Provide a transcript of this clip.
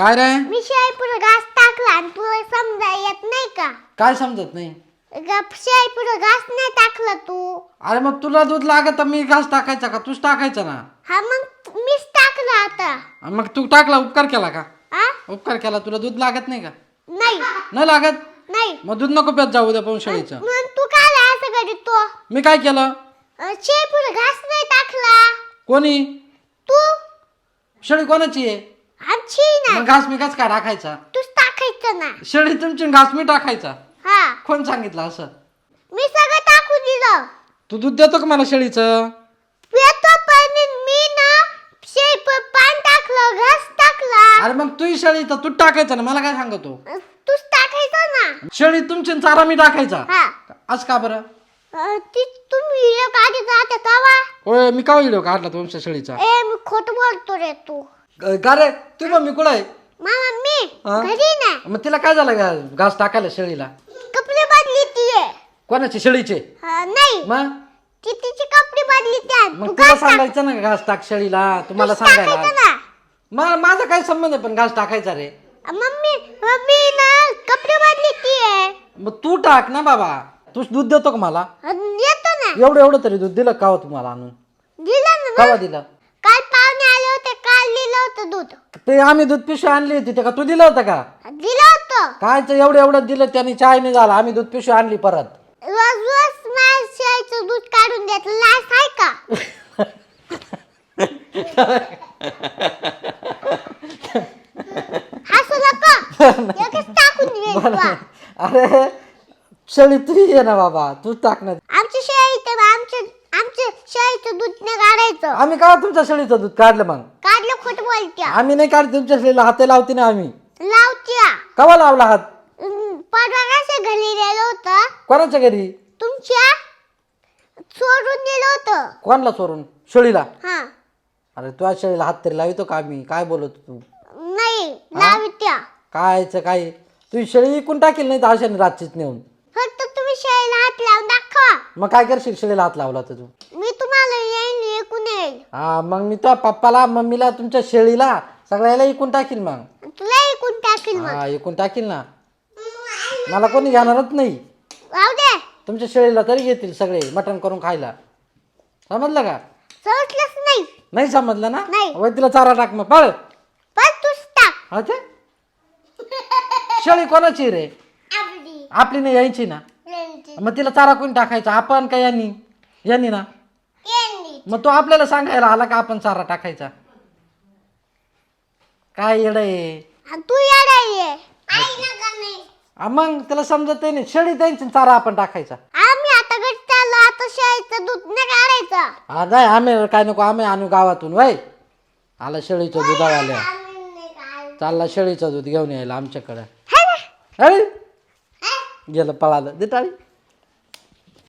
काय रे? मी शेळीपुढे घास टाकला आणि तुला समजा येत नाही का? काय समजत नाही? शेळीपुढे घास नाही टाकला तू. अरे मग तुला दूध लागत तर मी घास टाकायचा का? तूच टाकायचा ना? हा मग मीच टाकला आता. आणि मग तू टाकला उपकार केला का? आ? उपकार केला तुला दूध लागत नाही का? नाही. नाही लागत? नाही. मग दूध नको पेत जाऊ पाहून शेळीचं. मग तू काय असं करीत तो? मी काय केलं? शेळीपुढे घास नाही टाकला. कोणी? तू? शेळी कोणाची आहे? आमची ना मग घास मी घास काय टाकायचा? तूच टाकायचं ना. शेळी तुमची आणि घास मी टाकायचा. हा. कोण सांगितलं असं? मी सगळं टाकून दिलं. तू दूध देतो का मला शेळीचं? येतो पण मी ना पान टाकलं घास टाकला. अरे मग तू शेळी तर तू टाकायचं ना मला काय सांगतो? तूच टाकायचं ना. शेळी तुमची आणि चारा मी टाकायचा. हा. आज का बरं? अं, ती तुम्ही व्हिडिओ काढत राहते तवा होय मी का व्हिडिओ काढला तुमच्या शेळीचा. ए मी खोट बोलतो रे तू. का रे? तू मम्मी कुठं आहे? मामा मी हा? घरी ना. मग तिला काय झालं घास टाकायला शेळीला? कपडे बदली ती. कोणाचे? शेळीचे? नाही. मग ती तिचे कपडे बदली त्या मग तुला सांगायचं ना घास टाक शेळीला? तुम्हाला सांगायला ना. मा- माझा काय संबंध आहे पण घास टाकायचा रे? मम्मी मम्मी ना कपडे बदली ती मग तू टाक ना बाबा. तू दूध देतो का मला? येतो ना. एवढं एवढं तरी दूध दिलं का हो तुम्हाला आणून? दिलं ना कवा दिलं काल पाहुणे आले होते काल दिलं होतं दूध. ते आम्ही दूध पिशवी आणली होती ते का तू दिलं होतं का? दिलं होतं. कायचं एवढं एवढं दिलं त्याने चाय नाही झाला आम्ही दूध पिशवी आणली परत. रोज रोज माझ्या शेळीचं दूध काढून देत लास आहे का? नका. टाकून दे. अरे शेळी तू ये ना बाबा तू टाक ना आमच्या शेळीचं आमच्या आमच्या शेळीचं दूध नाही काढायचं. आम्ही का तुमच्या शेळीचं दूध काढलं मग? काढलं खोट बोलत्या. आम्ही नाही काढत तुमच्या शेळीला हाते लावते ना आम्ही. लावत्या. कवा लावला हात? अं, परवा कसं घरी गेलं होतं. कोणाच्या घरी? तुमच्या? सोडून दिलं होतं. कोणाला चोरून शेळीला? हा. अरे तुझ्या शेळीला हात तरी लावितो का आम्ही? काय बोलत तू? नाही लावत्या. कायचं काय? तू शेळी इकून टाकील नाही तर अशाने रातचीच नेऊन. फक्त तुम्ही शेळीला हात लावून दाखवा. मग काय करशील? शेळीला हात लावला तर तू. मी येईल हा मग मी तुझ्या पप्पाला मम्मीला तुमच्या शेळीला सगळ्याला इकून टाकील मग. तुला ऐकून टाकील मग. हा इकून टाकील ना. मला कोणी घेणारच नाही. राहू दे. तुमच्या शेळीला तरी येतील सगळे मटण करून खायला. समजलं का? समजलंच नाही. नाही समजलं ना? नाही. वय तिला चारा टाक मग पळ. पण तूच टाक. हा ते? शेळी कोणाची रे? आवडी आपली नाही यायची ना? मग तिला चारा कोणी टाकायचा? आपण का यांनी? यांनी ना? मग तो आपल्याला सांगायला आला का आपण चारा टाकायचा? काय येड आहे? तू येडा ये हा, मग त्याला समजत नाही. शेळी द्यायची आणि चारा आपण टाकायचा. आम्ही आता चाललो आता शेळीचं दूध नाही काढायचं हा नाही आम्ही काय नको आम्ही आणू गावातून वय. आला शेळीचं दुधावाल्या चालला शेळीचं दूध घेऊन यायला आमच्याकडं. है? अरे गेलं पळालं. दे टाळी.